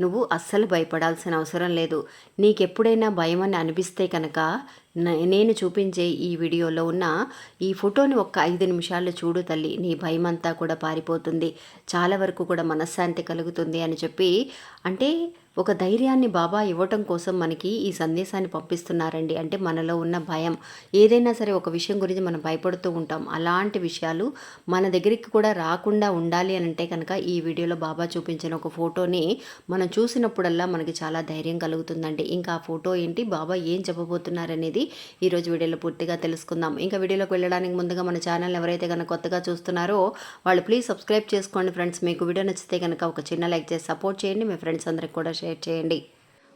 నువ్వు అస్సలు భయపడాల్సిన అవసరం లేదు. నీకెప్పుడైనా భయం అని అనిపిస్తే కనుక నేను చూపించే ఈ వీడియోలో ఉన్న ఈ ఫోటోని ఒక్క ఐదు నిమిషాలు చూడు తల్లి. నీ భయం అంతా కూడా పారిపోతుంది. చాలా వరకు కూడా మనశ్శాంతి కలుగుతుంది అని చెప్పి అంటే ఒక ధైర్యాన్ని బాబా ఇవ్వటం కోసం మనకి ఈ సందేశాన్ని పంపిస్తున్నారండి. అంటే మనలో ఉన్న భయం. ఏదైనా సరే ఒక విషయం గురించి మనం భయపడుతూ ఉంటాం. అలాంటి విషయాలు మన దగ్గరికి కూడా రాకుండా ఉండాలి అని అంటే కనుక ఈ వీడియోలో బాబా చూపించిన ఒక ఫోటోని మనం చూసినప్పుడల్లా మనకి చాలా ధైర్యం కలుగుతుందండి. ఇంకా ఆ ఫోటో ఏంటి? బాబా ఏం చెప్పబోతున్నారనేది ఈరోజు వీడియోలో పూర్తిగా తెలుసుకుందాం. ఇంకా వీడియోలోకి వెళ్ళడానికి ముందుగా మన ఛానల్ ఎవరైతే కనుక కొత్తగా చూస్తున్నారో వాళ్ళు ప్లీజ్ సబ్స్క్రైబ్ చేసుకోండి ఫ్రెండ్స్. మీకు వీడియో నచ్చితే కనుక ఒక చిన్న లైక్ చేసి సపోర్ట్ చేయండి. మీ ఫ్రెండ్స్ అందరికి కూడా షేర్ చేయండి.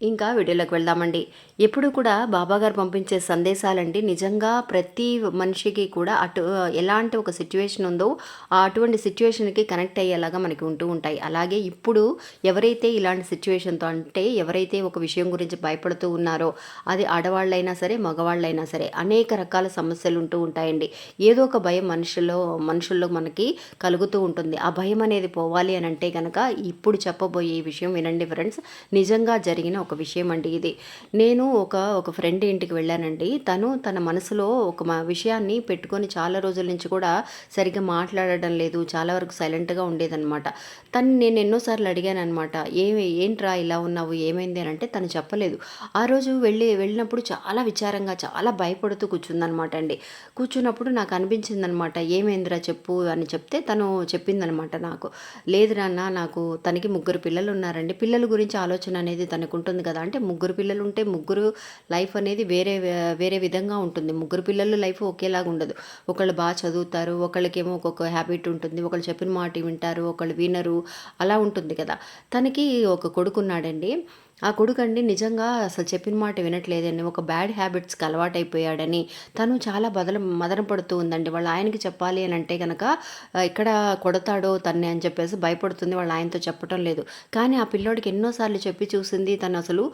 ఇంకా వీడియోలోకి వెళ్దామండి. ఎప్పుడు కూడా బాబాగారు పంపించే సందేశాలండి. నిజంగా ప్రతి మనిషికి కూడా అటు ఎలాంటి ఒక సిచ్యువేషన్ ఉందో ఆ అటువంటి సిచ్యువేషన్కి కనెక్ట్ అయ్యేలాగా మనకి ఉంటూ ఉంటాయి. అలాగే ఇప్పుడు ఎవరైతే ఇలాంటి సిచ్యువేషన్తో అంటే ఎవరైతే ఒక విషయం గురించి భయపడుతూ ఉన్నారో అది ఆడవాళ్ళైనా సరే మగవాళ్ళైనా సరే అనేక రకాల సమస్యలు ఉంటూ ఉంటాయండి. ఏదో ఒక భయం మనుషుల్లో మనుషుల్లో మనకి కలుగుతూ ఉంటుంది. ఆ భయం అనేది పోవాలి అని అంటే కనుక ఇప్పుడు చెప్పబోయే ఈ విషయం వినండి ఫ్రెండ్స్ నిజంగా జరిగిన ఒక విషయం అండి ఇది. నేను ఒక ఒక ఫ్రెండ్ ఇంటికి వెళ్ళానండి. తను తన మనసులో ఒక విషయాన్ని పెట్టుకొని చాలా రోజుల నుంచి కూడా సరిగ్గా మాట్లాడడం లేదు. చాలా వరకు సైలెంట్గా ఉండేదన్నమాట. తను నేను ఎన్నోసార్లు అడిగాను అనమాట ఏమి ఏంట్రా ఇలా ఉన్నావు? ఏమైంది? అని అంటే తను చెప్పలేదు. ఆ రోజు వెళ్ళి వెళ్ళినప్పుడు చాలా విచారంగా చాలా భయపడుతూ కూర్చుందనమాట అండి. కూర్చున్నప్పుడు నాకు అనిపించింది అనమాట ఏమైందిరా చెప్పు అని చెప్తే తను చెప్పిందనమాట నాకు. లేదు నాన్న నాకు తనకి ముగ్గురు పిల్లలు ఉన్నారండి. పిల్లల గురించి ఆలోచన అనేది తనకు ఉంటుంది కదా. అంటే ముగ్గురు పిల్లలు ఉంటే ముగ్గురు లైఫ్ అనేది వేరే వేరే విధంగా ఉంటుంది. ముగ్గురు పిల్లలు లైఫ్ ఒకేలాగా ఉండదు. ఒకళ్ళు బాగా చదువుతారు ఒకళ్ళకేమో ఒక్కొక్క హ్యాబిట్ ఉంటుంది. ఒకళ్ళు చెప్పిన మాట వింటారు ఒకళ్ళు వినరు. అలా ఉంటుంది కదా. తనకి ఒక కొడుకున్నాడండి. ఆ కొడుకండి నిజంగా అసలు చెప్పిన మాట వినట్లేదండి ఒక బ్యాడ్ హ్యాబిట్స్కి అలవాటైపోయాడని. తను చాలా బదల మదన పడుతూ ఉందండి. వాళ్ళ ఆయనకి చెప్పాలి అని అంటే కనుక ఇక్కడ ఎక్కడ కొడతాడో తన్నే అని చెప్పేసి భయపడుతుంది. వాళ్ళ ఆయనతో చెప్పటం లేదు. కానీ ఆ పిల్లోడికి ఎన్నోసార్లు చెప్పి చూసింది తను అసలు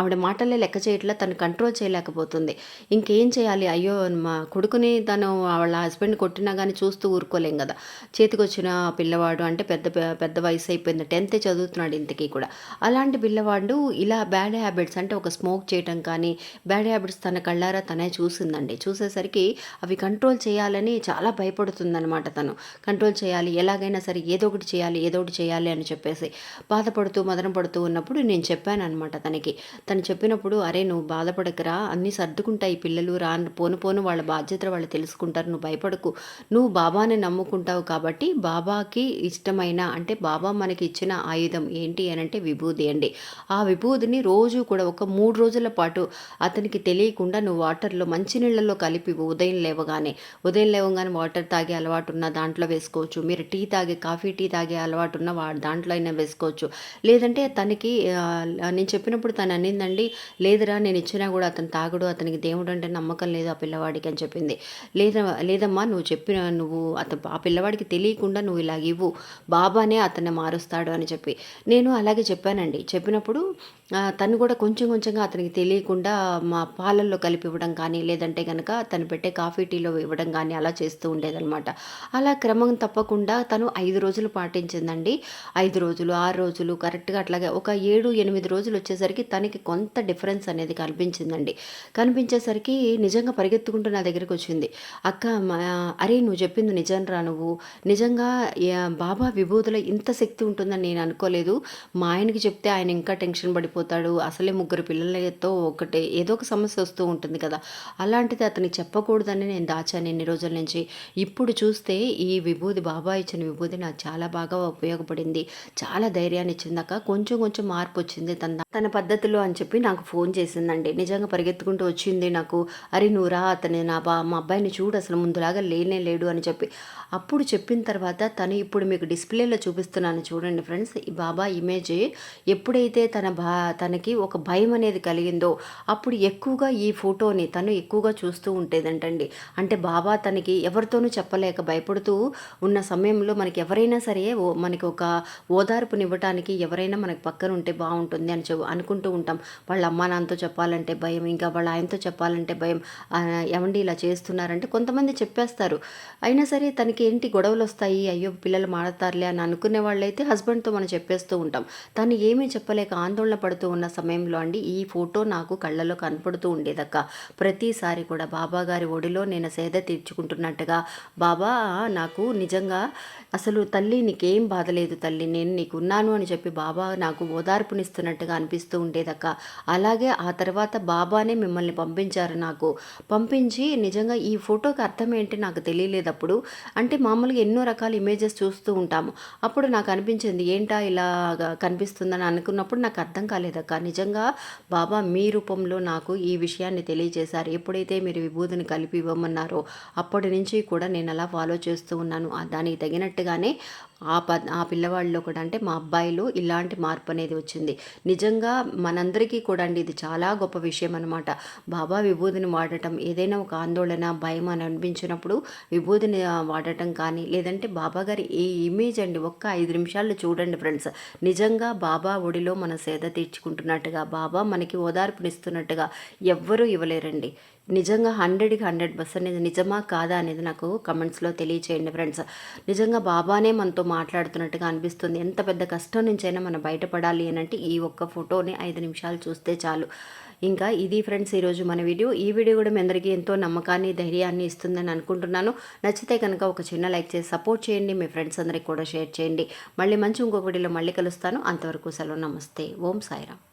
ఆవిడ మాటలే లెక్క చేయట్లా తను కంట్రోల్ చేయలేకపోతుంది. ఇంకేం చేయాలి? అయ్యో మా కొడుకుని తను వాళ్ళ హస్బెండ్ కొట్టినా కానీ చూస్తూ ఊరుకోలేం కదా. చేతికి వచ్చిన పిల్లవాడు అంటే పెద్ద పెద్ద వయసు అయిపోయింది టెన్త్ చదువుతున్నాడు ఇంతకీ కూడా. అలాంటి పిల్లవాడు ఇలా బ్యాడ్ హ్యాబిట్స్ అంటే ఒక స్మోక్ చేయటం కానీ బ్యాడ్ హ్యాబిట్స్ తన కళ్ళారా తనే చూసిందండి. చూసేసరికి అవి కంట్రోల్ చేయాలని చాలా భయపడుతుందనమాట తను. కంట్రోల్ చేయాలి ఎలాగైనా సరే ఏదో ఒకటి చేయాలి ఏదో ఒకటి చేయాలి అని చెప్పేసి బాధపడుతూ మదన పడుతూ ఉన్నప్పుడు నేను చెప్పాను అనమాట తనకి. తను చెప్పినప్పుడు అరే నువ్వు బాధపడకరా అన్నీ సర్దుకుంటాయి పిల్లలు రా పోను పోను వాళ్ళ బాధ్యత వాళ్ళు తెలుసుకుంటారు నువ్వు భయపడకు. నువ్వు బాబాని నమ్ముకుంటావు కాబట్టి బాబాకి ఇష్టమైన అంటే బాబా మనకి ఇచ్చిన ఆయుధం ఏంటి అని అంటే విభూది అండి. ఆ విభూదిని రోజు కూడా ఒక మూడు రోజుల పాటు అతనికి తెలియకుండా నువ్వు వాటర్లో మంచినీళ్ళలో కలిపి ఉదయం లేవగానే ఉదయం లేవగానే వాటర్ తాగే అలవాటు ఉన్న దాంట్లో వేసుకోవచ్చు. మీరు టీ తాగే కాఫీ టీ తాగే అలవాటు ఉన్న వా దాంట్లో అయినా వేసుకోవచ్చు. లేదంటే తనకి నేను చెప్పినప్పుడు తను అనిందండి లేదురా నేను ఇచ్చినా కూడా అతను తాగడు అతనికి దేవుడు అంటే నమ్మకం లేదు ఆ పిల్లవాడికి అని చెప్పింది. లేదా లేదమ్మా నువ్వు చెప్పిన నువ్వు అతను ఆ పిల్లవాడికి తెలియకుండా నువ్వు ఇలాగ ఇవ్వు బాబానే అతన్ని మారుస్తాడు అని చెప్పి. నేను అలాగే చెప్పానండి. చెప్పినప్పుడు తను కూడా కొంచెం కొంచెంగా అతనికి తెలియకుండా మా పాలల్లో కలిపి ఇవ్వడం కానీ లేదంటే కనుక తను పెట్టే కాఫీ టీలో ఇవ్వడం కానీ అలా చేస్తూ ఉండేదన్నమాట. అలా క్రమం తప్పకుండా తను ఐదు రోజులు పాటించిందండి. ఐదు రోజులు ఆరు రోజులు కరెక్ట్గా అట్లాగే ఒక ఏడు ఎనిమిది రోజులు వచ్చేసరికి తనకి కొంత డిఫరెన్స్ అనేది కనిపించిందండి. కనిపించేసరికి నిజంగా పరిగెత్తుకుంటూ నా దగ్గరికి వచ్చింది. అక్క మా అరే నువ్వు చెప్పింది నిజం రా నువ్వు. నిజంగా బాబా విభూతిలో ఇంత శక్తి ఉంటుందని నేను అనుకోలేదు. మా ఆయనకి చెప్తే ఆయన ఇంకా టెన్షన్ పడిపోతాడు. అసలే ముగ్గురు పిల్లలతో ఒకటే ఏదో ఒక సమస్య వస్తూ ఉంటుంది కదా. అలాంటిది అతనికి చెప్పకూడదని నేను దాచాను ఎన్ని రోజుల నుంచి. ఇప్పుడు చూస్తే ఈ విభూది బాబా ఇచ్చిన విభూది నాకు చాలా బాగా ఉపయోగపడింది. చాలా ధైర్యాన్ని ఇచ్చిందాక కొంచెం కొంచెం మార్పు వచ్చింది తన తన పద్ధతిలో అని చెప్పి నాకు ఫోన్ చేసిందండి. నిజంగా పరిగెత్తుకుంటూ వచ్చింది నాకు. అరే నువ్వు రా అతని నా బా మా అబ్బాయిని చూడు అసలు ముందులాగా లేనే లేడు అని చెప్పి. అప్పుడు చెప్పిన తర్వాత తను ఇప్పుడు మీకు డిస్ప్లేలో చూపిస్తున్నాను చూడండి ఫ్రెండ్స్. ఈ బాబా ఇమేజ్ ఎప్పుడైతే తన బా తనకి ఒక భయం అనేది కలిగిందో అప్పుడు ఎక్కువగా ఈ ఫోటోని తను ఎక్కువగా చూస్తూ ఉండేదంటండి. అంటే బాబా తనకి ఎవరితోనూ చెప్పలేక భయపడుతూ ఉన్న సమయంలో మనకి ఎవరైనా సరే ఓ మనకి ఒక ఓదార్పునివ్వటానికి ఎవరైనా మనకి పక్కన ఉంటే బాగుంటుంది అని చెప్ అనుకుంటూ ఉంటాం. వాళ్ళ అమ్మా నాన్నతో చెప్పాలంటే భయం ఇంకా వాళ్ళ ఆయనతో చెప్పాలంటే భయం ఏమండి ఇలా చేస్తున్నారంటే కొంతమంది చెప్పేస్తారు. అయినా సరే తనకి ఏంటి గొడవలు వస్తాయి అయ్యో పిల్లలు మాడతారులే అని అనుకునే వాళ్ళైతే హస్బెండ్తో మనం చెప్పేస్తూ ఉంటాం. తను ఏమీ చెప్పలేక ఆందోళన పడుతూ ఉన్న సమయంలో అండి ఈ ఫోటో నాకు కళ్ళలో కనపడుతూ ఉండేదక్క. ప్రతిసారి కూడా బాబా గారి ఒడిలో నేను సేద తీర్చుకుంటున్నట్టుగా బాబా నాకు నిజంగా అసలు తల్లి నీకేం బాధ లేదు తల్లి నేను నీకున్నాను అని చెప్పి బాబా నాకు ఓదార్పునిస్తున్నట్టుగా అనిపిస్తూ ఉండేదక్క. అలాగే ఆ తర్వాత బాబానే మిమ్మల్ని పంపించారు నాకు. పంపించి నిజంగా ఈ ఫోటోకి అర్థం ఏంటి నాకు తెలియలేదు అప్పుడు అంటే మామూలుగా ఎన్నో రకాల ఇమేజెస్ చూస్తూ ఉంటాము. అప్పుడు నాకు అనిపించింది ఏంటా ఇలా కనిపిస్తుందని? అనుకున్నప్పుడు నాకు అర్థం కాలేదక్క నిజంగా బాబా మీ రూపంలో నాకు ఈ విషయాన్ని తెలియజేశారు. ఎప్పుడైతే మీరు విభూతిని కలిపి ఇవ్వమన్నారో అప్పటి నుంచి కూడా నేను అలా ఫాలో చేస్తూ ఉన్నాను. దానికి తగినట్టుగానే ఆ ప ఆ పిల్లవాడిలో కూడా అంటే మా అబ్బాయిలో ఇలాంటి మార్పు అనేది వచ్చింది. నిజంగా మనందరికీ కూడా అండి ఇది చాలా గొప్ప విషయం అనమాట బాబా విభూతిని వాడటం ఏదైనా ఒక ఆందోళన భయం అని అనిపించినప్పుడు విభూతిని వాడటం కానీ లేదంటే బాబా గారి ఈ ఇమేజ్ అండి ఒక్క ఐదు నిమిషాలు చూడండి ఫ్రెండ్స్. నిజంగా బాబా ఒడిలో మన సేద తీర్చుకుంటున్నట్టుగా బాబా మనకి ఓదార్పునిస్తున్నట్టుగా ఎవ్వరూ ఇవ్వలేరండి. నిజంగా హండ్రెడ్కి హండ్రెడ్ పర్సెంట్ నిజమా కాదా అనేది నాకు కమెంట్స్లో తెలియచేయండి ఫ్రెండ్స్. నిజంగా బాబానే మనతో మాట్లాడుతున్నట్టుగా అనిపిస్తుంది. ఎంత పెద్ద కష్టం నుంచైనా మనం బయటపడాలి అని అంటే ఈ ఒక్క ఫోటోని ఐదు నిమిషాలు చూస్తే చాలు. ఇంకా ఇది ఫ్రెండ్స్ ఈరోజు మన వీడియో. ఈ వీడియో కూడా మీ అందరికీ ఎంతో నమ్మకాన్ని ధైర్యాన్ని ఇస్తుందని అనుకుంటున్నాను. నచ్చితే కనుక ఒక చిన్న లైక్ చేసి సపోర్ట్ చేయండి. మీ ఫ్రెండ్స్ అందరికి కూడా షేర్ చేయండి. మళ్ళీ మంచి ఇంకొక వీడియోలో మళ్ళీ కలుస్తాను. అంతవరకు సెలవు. నమస్తే. ఓం సాయిరామ్.